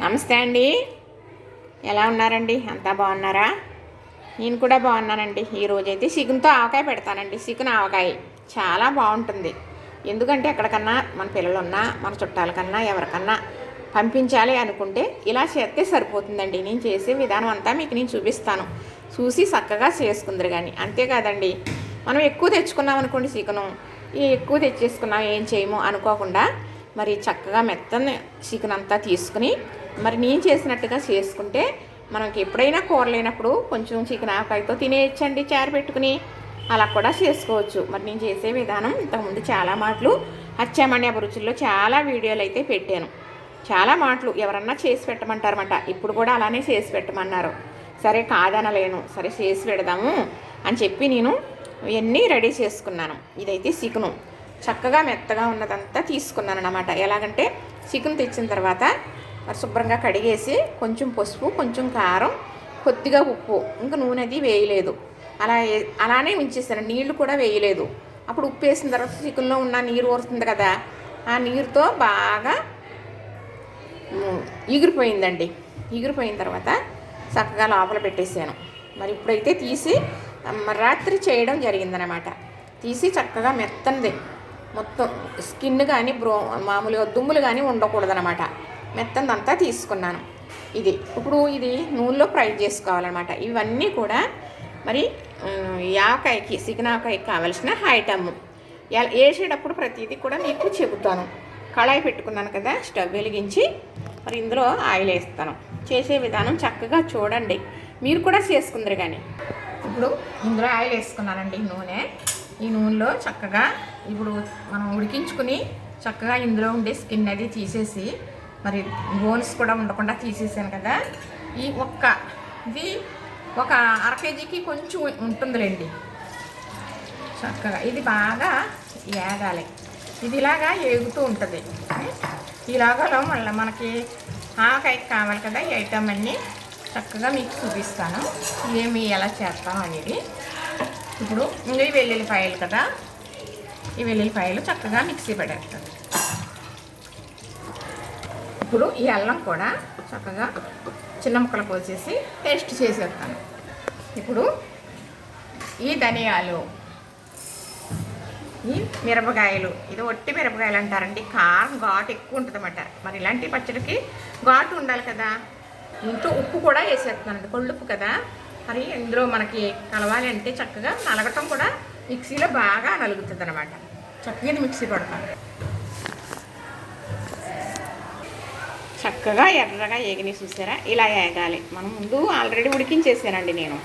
నమస్తే అండి. ఎలా ఉన్నారండి? అంతా బాగున్నారా? నేను కూడా బాగున్నానండి. ఈరోజైతే చికెన్తో ఆవకాయ పెడతానండి. చికెన్ ఆవకాయ. చాలా బాగుంటుంది. ఎందుకంటే ఎక్కడికన్నా మన పిల్లలున్నా మన చుట్టాలకన్నా ఎవరికన్నా పంపించాలి అనుకుంటే ఇలా చేస్తే సరిపోతుందండి. నేను చేసే విధానం అంతా మీకు నేను చూపిస్తాను. చూసి చక్కగా చేసుకుందరు కానీ అంతేకాదండి మనం ఎక్కువ తెచ్చుకున్నాం అనుకోండి చికెను ఎక్కువ తెచ్చేసుకున్నాం ఏం చేయము అనుకోకుండా మరి చక్కగా మెత్తని చికెన్ అంతా తీసుకుని మరి నేను చేసినట్టుగా చేసుకుంటే మనకి ఎప్పుడైనా కూర లేనప్పుడు కొంచెం చికెన్ ఆకాయతో తినేయచ్చండి చారు పెట్టుకుని. అలా కూడా చేసుకోవచ్చు. మరి నేను చేసే విధానం ఇంతకుముందు చాలా మాటలు అచ్చామణి అభిరుచుల్లో చాలా వీడియోలు అయితే పెట్టాను. చాలా మాటలు ఎవరన్నా చేసి పెట్టమంటారన్నమాట. ఇప్పుడు కూడా అలానే చేసి పెట్టమన్నారు. సరే కాదనలేను సరే చేసి పెడదాము అని చెప్పి నేను ఇవన్నీ రెడీ చేసుకున్నాను. ఇదైతే చికెను. చక్కగా మెత్తగా ఉన్నదంతా తీసుకున్నాను అనమాట ఎలాగంటే చికెన్ తెచ్చిన తర్వాత మరి శుభ్రంగా కడిగేసి కొంచెం పసుపు కొంచెం కారం కొద్దిగా ఉప్పు. ఇంకా నూనె అది వేయలేదు. అలా అలానే ఉంచేసాను. నీళ్ళు కూడా వేయలేదు. అప్పుడు ఉప్పు వేసిన తర్వాత చికెన్లో ఉన్న నీరు వస్తుంది కదా ఆ నీరుతో బాగా ఉమ్, ఎగిరిపోయిందండి. ఎగిరిపోయిన తర్వాత చక్కగా లోపల పెట్టేసాను. మరి ఇప్పుడైతే తీసి మ, రాత్రి చేయడం జరిగిందనమాట తీసి చక్కగా మెత్తంది మొత్తం స్కిన్ కానీ బ్రో మామూలుగా దుమ్ములు కానీ ఉండకూడదనమాట మెత్తందంతా తీసుకున్నాను. ఇది ఇప్పుడు ఇది నూనెలో ఫ్రై చేసుకోవాలన్నమాట. ఇవన్నీ కూడా మరి యాకాయకి సిగ్నాకాయకి కావలసిన ఐటమ్ వేసేటప్పుడు ప్రతిదీ కూడా మీకు చెబుతాను. కళాయి పెట్టుకున్నాను కదా స్టవ్ వెలిగించి మరి ఇందులో ఆయిల్ వేస్తాను. చేసే విధానం చక్కగా చూడండి. మీరు కూడా చేసుకుందరు కానీ. ఇప్పుడు ఇందులో ఆయిల్ వేసుకున్నానండి నూనె. ఈ నూనెలో చక్కగా ఇప్పుడు మనం ఉడికించుకుని చక్కగా ఇందులో ఉండే స్కిన్ అది తీసేసి మరి బోన్స్ కూడా ఉండకుండా తీసేసాను కదా. ఈ ఒక్క ఇది ఒక అర కేజీకి కొంచెం ఉంటుందిలేండి. చక్కగా ఇది బాగా ఏగాలి. ఇది ఇలాగా ఏగుతూ ఉంటుంది. ఇలాగలో మళ్ళీ మనకి ఆవకాయకి కావాలి కదా ఈ ఐటమ్ అన్నీ చక్కగా మీకు చూపిస్తాను. ఏమి ఎలా చేస్తాం అనేది. ఇప్పుడు ఇంకా ఈ వెల్లుల్లిపాయలు కదా. ఈ వెల్లుల్లిపాయలు చక్కగా మిక్సీ పడేస్తాను ఇప్పుడు ఈ అల్లం కూడా చక్కగా చిన్న ముక్కలు కోసేసి పేస్ట్ చేసేస్తాను. ఇప్పుడు ఈ ధనియాలు ఈ మిరపకాయలు ఇది ఒట్టి మిరపకాయలు అంటారండి. కారం ఘాటు ఎక్కువ ఉంటుంది అన్నమాట మరి ఇలాంటి పచ్చడికి ఘాటు ఉండాలి కదా. ఇంట్లో ఉప్పు కూడా వేసేస్తున్నానండి కొళ్ళుప్పు కదా. మరి ఇందులో మనకి కలవాలి అంటే చక్కగా నలగటం కూడా మిక్సీలో బాగా నలుగుతుంది అనమాట చక్కగా మిక్సీ పడతాను చక్కగా ఎర్రగా ఏగిని చూసారా? ఇలా ఏగాలి. మనం ముందు ఆల్రెడీ ఉడికించేసానండి నేను.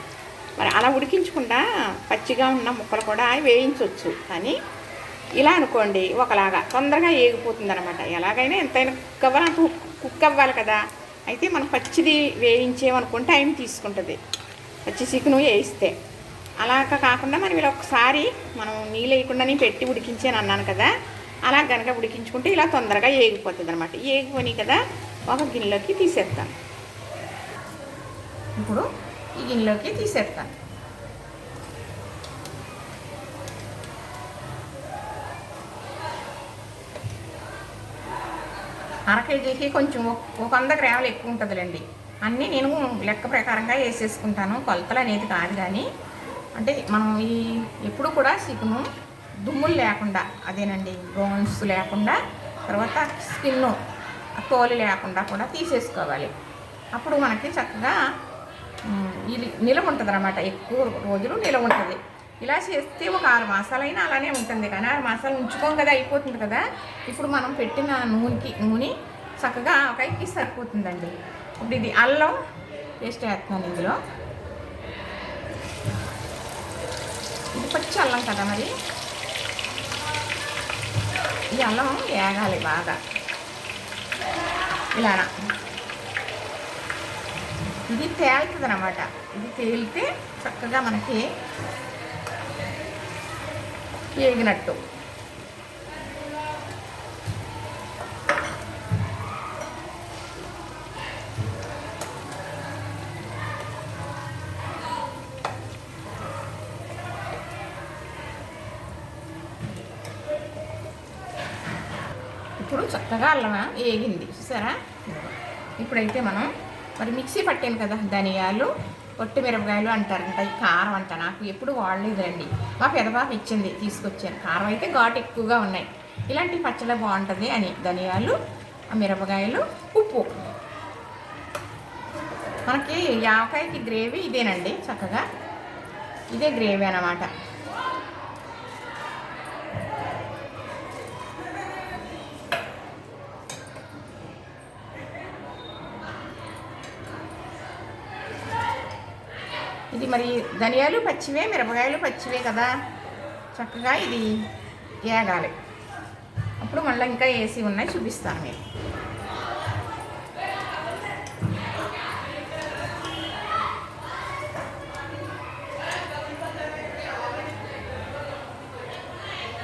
మరి అలా ఉడికించకుండా పచ్చిగా ఉన్న ముక్కలు కూడా వేయించవచ్చు కానీ ఇలా అనుకోండి ఒకలాగా తొందరగా ఏగిపోతుంది అనమాట ఎలాగైనా ఎంతైనా కుక్ అవ్వాలి కుక్ అవ్వాలి కదా. అయితే మనం పచ్చిది వేయించేమనుకుంటే టైం తీసుకుంటుంది. పచ్చి చికెన్ వేయిస్తే అలాగ కాకుండా మనం ఇలా ఒకసారి మనం నీళ్ళు వేయకుండానే పెట్టి ఉడికించాను అన్నాను కదా అలా కనుక ఉడికించుకుంటే ఇలా తొందరగా ఏగిపోతుంది అనమాట ఏగిపోయి కదా ఒక గిన్నెలోకి తీసేస్తాను. ఇప్పుడు ఈ గిన్నెలోకి తీసేస్తాను. అర కేజీకి కొంచెం ఒక- ఒక వంద గ్రాములు ఎక్కువ ఉంటుందిలేండి. అన్నీ నేను లెక్క ప్రకారంగా వేసేసుకుంటాను. కొలతలు అనేది కాదు కానీ అంటే మనం ఈ ఎప్పుడు కూడా చికెను దుమ్ములు లేకుండా అదేనండి బోన్స్ లేకుండా తర్వాత స్కిన్ తోలు లేకుండా కూడా తీసేసుకోవాలి. అప్పుడు మనకి చక్కగా నిలవ ఉంటుంది అనమాట ఎక్కువ రోజులు నిలవ ఉంటుంది. ఇలా చేస్తే ఒక ఆరు మాసాలైనా అలానే ఉంటుంది. కానీ ఆరు మాసాలు ఉంచుకోం కదా అయిపోతుంది కదా. ఇప్పుడు మనం పెట్టిన నూనెకి నూనె చక్కగా ఒకకి సరిపోతుందండి. ఇప్పుడు ఇది అల్లం పేస్ట్ వేస్తున్నాను ఇందులో. ఇది పచ్చి అల్లం కదా మరి? ఈ అల్లం వేగాలి బాగా. ఇలా ఇది తేలుతుంది అనమాట ఇది తేలితే చక్కగా మనకి వేగినట్టు. చక్కగా అల్లం వేగింది. చూసారా? ఇప్పుడైతే మనం మరి మిక్సీ పట్టాను కదా ధనియాలు పొట్టి మిరపకాయలు అంటారంట ఈ కారం అంట నాకు ఎప్పుడు వాడలేదండి మా పెదబాబు ఇచ్చింది తీసుకొచ్చాను. కారం అయితే ఘాటు ఎక్కువగా ఉన్నాయి. ఇలాంటి పచ్చడి బాగుంటుంది అని ధనియాలు ఆ మిరపకాయలు ఉప్పు. మనకి యావకాయకి గ్రేవీ ఇదేనండి చక్కగా. ఇదే గ్రేవీ అన్నమాట. ఇది మరి ధనియాలు పచ్చివే మిరపకాయలు పచ్చివే కదా. చక్కగా ఇది ఏగాలి. అప్పుడు మళ్ళీ ఇంకా ఏసీ ఉన్నాయి చూపిస్తాను మీరు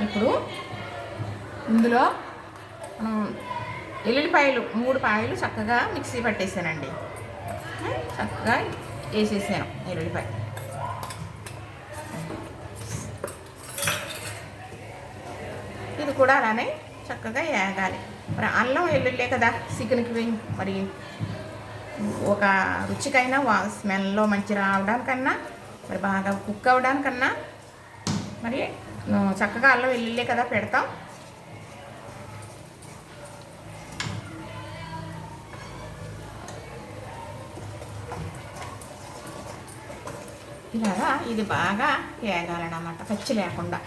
ఇప్పుడు ఇందులో మనం ఎల్లుల్లిపాయలు మూడు పాయలు చక్కగా మిక్సీ పట్టేసానండి. చక్కగా వేసేసాను ఎల్లుల్లిపాయ ఇది కూడా అలానే చక్కగా వేగాలి మరి అల్లం వెల్లుల్లే కదా చికెన్కి మరి ఒక రుచికైనా వా స్మెల్లో మంచి రావడానికన్నా మరి బాగా కుక్ అవ్వడానికన్నా మరి చక్కగా అల్లం వెల్లుల్లే కదా పెడతాం ఇలాగా ఇది బాగా వేగాలన్నమాట పచ్చి లేకుండా.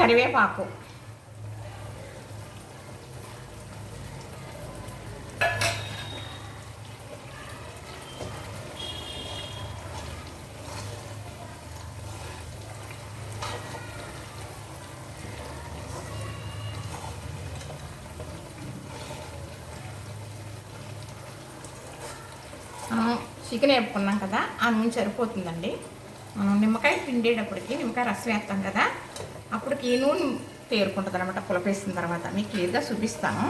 కరివేపాకు మనం చికెన్ వేపుకున్నాం కదా ఆ నూనె సరిపోతుందండి. మనం నిమ్మకాయ పిండేటప్పటికి నిమ్మకాయ రసం వేస్తాం కదా అప్పటికి ఈ నూనె తేరుకుంటుంది అనమాట పులపేసిన తర్వాత. మీకు క్లియర్గా చూపిస్తాను.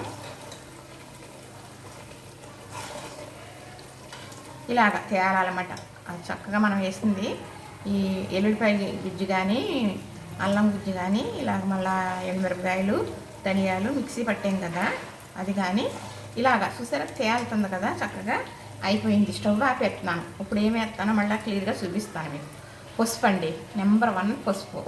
ఇలాగ తేలాలన్నమాట అది చక్కగా మనం వేసింది. ఈ ఎల్లుల్లిపాయ గుజ్జు కానీ అల్లం గుజ్జు కానీ ఇలాగ మళ్ళా ఎండుమిరపకాయలు ధనియాలు మిక్సీ పట్టాం కదా అది కానీ ఇలాగ చూసారా తేలుతుంది కదా చక్కగా. అయిపోయింది. స్టవ్లో ఆపేస్తున్నాను. ఇప్పుడు ఏమి వేస్తానో మళ్ళీ క్లియర్గా చూపిస్తాను మీకు. పసుపు అండి. నెంబర్ వన్ పసుపు.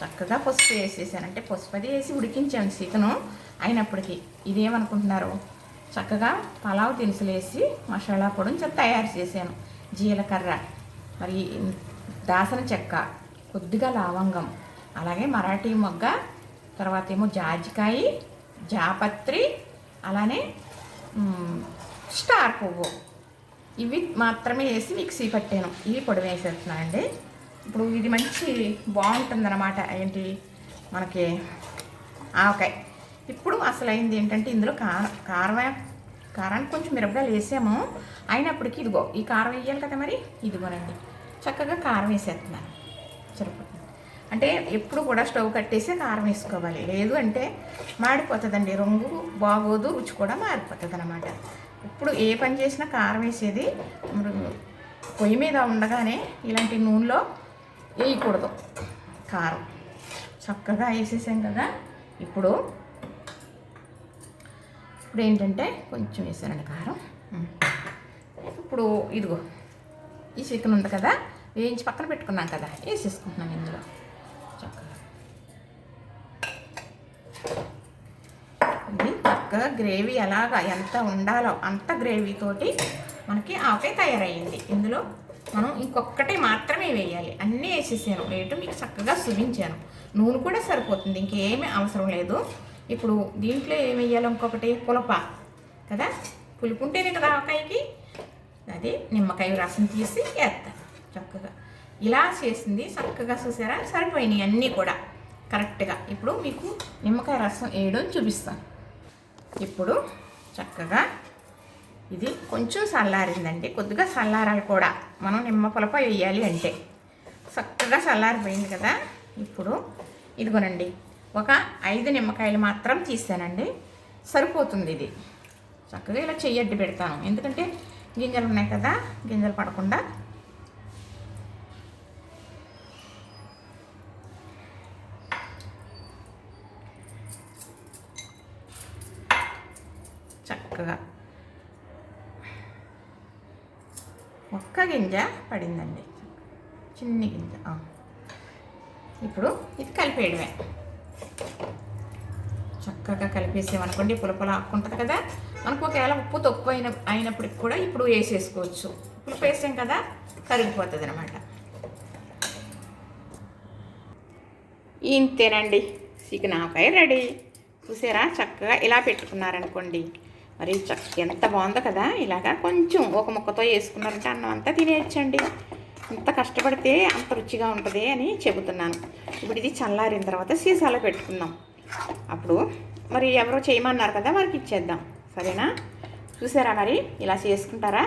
చక్కగా పసుపు వేసేసాను. అంటే పసుపు అది వేసి ఉడికించాను చికెను అయినప్పటికీ. ఇదేమనుకుంటున్నారు? చక్కగా పలావ్ దినుసులు వేసి మసాలా పొడిని చెప్పి తయారు చేశాను. జీలకర్ర మరి దాసన చెక్క కొద్దిగా లవంగం అలాగే మరాఠీ మొగ్గ తర్వాత ఏమో జాజికాయ జాపత్రి అలానే స్టార్ పువ్వు ఇవి మాత్రమే వేసి మిక్సీ పట్టాను ఇవి పొడి వేసేస్తున్నానండి. ఇప్పుడు ఇది మంచి బాగుంటుందన్నమాట. ఏంటి? మనకి ఆవకాయ. ఇప్పుడు అసలు అయింది ఏంటంటే ఇందులో కారం కారం కారానికి కొంచెం మిరపకాయలు వేసాము. అయినప్పటికీ ఇదిగో ఈ కారం వేయాలి కదా మరి? ఇదిగోనండి. చక్కగా కారం వేసేస్తున్నాను. సరిపోతుంది. అంటే ఎప్పుడు కూడా స్టవ్ కట్టేసి కారం వేసుకోవాలి. లేదు అంటే మాడిపోతుందండి. రంగు బాగోదు రుచి కూడా మారిపోతుంది అనమాట ఇప్పుడు ఏ పని చేసినా కారం వేసేది పొయ్యి మీద ఉండగానే ఇలాంటి నూనెలో వేయకూడదు. కారం. చక్కగా వేసేసాం కదా. ఇప్పుడు ఇప్పుడు ఏంటంటే కొంచెం వేసానండి కారం. ఇప్పుడు ఇదిగో ఈ చికెన్ ఉంది కదా వేయించి పక్కన పెట్టుకున్నాం కదా వేసేసుకుంటున్నాను ఇందులో చక్కగా ఇది చక్కగా గ్రేవీ ఎలాగ ఎంత ఉండాలో అంత గ్రేవీతోటి మనకి ఆవకాయ తయారయ్యింది ఇందులో మనం ఇంకొకటి మాత్రమే వేయాలి. అన్నీ వేసేసాను. వేయటం మీకు చక్కగా చూపించాను. నూనె కూడా సరిపోతుంది. ఇంకేమీ అవసరం లేదు. ఇప్పుడు దీంట్లో ఏం వేయాలి ఇంకొకటి? పులప. కదా? పులుపు ఉంటేనే కదా ఆవకాయకి అది నిమ్మకాయ రసం తీసి వేస్తాను చక్కగా. ఇలా చేసింది. చక్కగా చూసారా? సరిపోయినాయి అన్నీ కూడా. కరెక్ట్గా. ఇప్పుడు మీకు నిమ్మకాయ రసం వేయడం చూపిస్తాను. ఇప్పుడు చక్కగా ఇది కొంచెం చల్లారిందండి. కొద్దిగా చల్లారాలు కూడా. మనం నిమ్మ పులప వేయాలి అంటే. చక్కగా చల్లారిపోయింది కదా. ఇప్పుడు ఇదిగోనండి. ఒక ఐదు నిమ్మకాయలు మాత్రం తీసానండి. సరిపోతుంది ఇది. చక్కగా ఇలా చెయ్యడ్డు పెడతాను. ఎందుకంటే గింజలు ఉన్నాయి కదా. గింజలు పడకుండా చక్కగా ఒక్క గింజ పడిందండి. చిన్ని గింజ ఇప్పుడు ఇది కలిపేయడమే. చక్కగా కలిపేసామనుకోండి పులపల ఆక్కుంటుంది కదా మనకు ఒకవేళ ఉప్పు తక్కువ అయిన అయినప్పటికి కూడా ఇప్పుడు వేసేసుకోవచ్చు. పులుపు వేసాం కదా కరిగిపోతుంది అనమాట ఇంతేనండి. చికెన్ ఆవకాయ రెడీ. చూసారా? చక్కగా ఇలా పెట్టుకున్నారనుకోండి. మరి చక్క ఎంత బాగుందో కదా. ఇలాగా కొంచెం ఒక ముక్కతో వేసుకున్నారంటే అన్నం అంతా తినేయచ్చండి. ఇంత కష్టపడితే అంత రుచిగా ఉంటుంది అని చెబుతున్నాను. ఇప్పుడు ఇది చల్లారిన తర్వాత సీసాలో పెట్టుకుందాం. అప్పుడు మరి ఎవరో చేయమన్నారు కదా వారికి ఇచ్చేద్దాం. సరేనా? చూసారా మరి? ఇలా చేసుకుంటారా?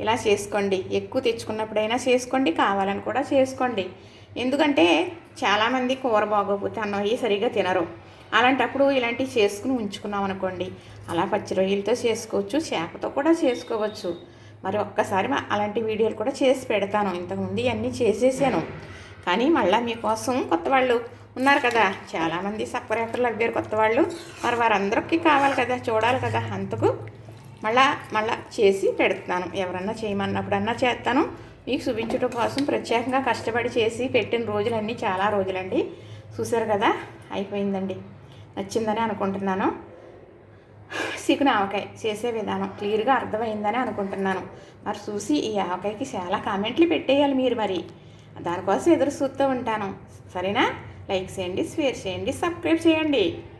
ఇలా చేసుకోండి. ఎక్కువ తెచ్చుకున్నప్పుడైనా చేసుకోండి కావాలని కూడా చేసుకోండి. ఎందుకంటే చాలామంది కూర బాగోకపోతే అన్నం అయ్యి సరిగా తినరు. అలాంటప్పుడు ఇలాంటివి చేసుకుని ఉంచుకున్నాం అనుకోండి. అలా పచ్చి రొయ్యలతో చేసుకోవచ్చు చేపతో కూడా చేసుకోవచ్చు. మరి ఒక్కసారి అలాంటి వీడియోలు కూడా చేసి పెడతాను. ఇంతకుముందు ఇవన్నీ చేసేసాను. కానీ మళ్ళీ మీకోసం కొత్త వాళ్ళు ఉన్నారు కదా. చాలామంది సప్పరేకర్లు అవ్వారు కొత్త వాళ్ళు. మరి వారందరికీ కావాలి కదా చూడాలి కదా. అంతకు మళ్ళా మళ్ళా చేసి పెడుతున్నాను. ఎవరన్నా చేయమన్నప్పుడన్నా చేస్తాను. మీకు చూపించడం కోసం ప్రత్యేకంగా కష్టపడి చేసి పెట్టిన రోజులన్నీ చాలా రోజులండి. చూసారు కదా? అయిపోయిందండి. నచ్చిందని అనుకుంటున్నాను. చికెన్ ఆవకాయ చేసే విధానం క్లియర్గా అర్థమైందని అనుకుంటున్నాను. మరి చూసి ఈ ఆవకాయకి చాలా కామెంట్లు పెట్టేయాలి మీరు మరి. దానికోసం ఎదురు చూస్తూ ఉంటాను. సరేనా? లైక్ చేయండి షేర్ చేయండి సబ్స్క్రైబ్ చేయండి.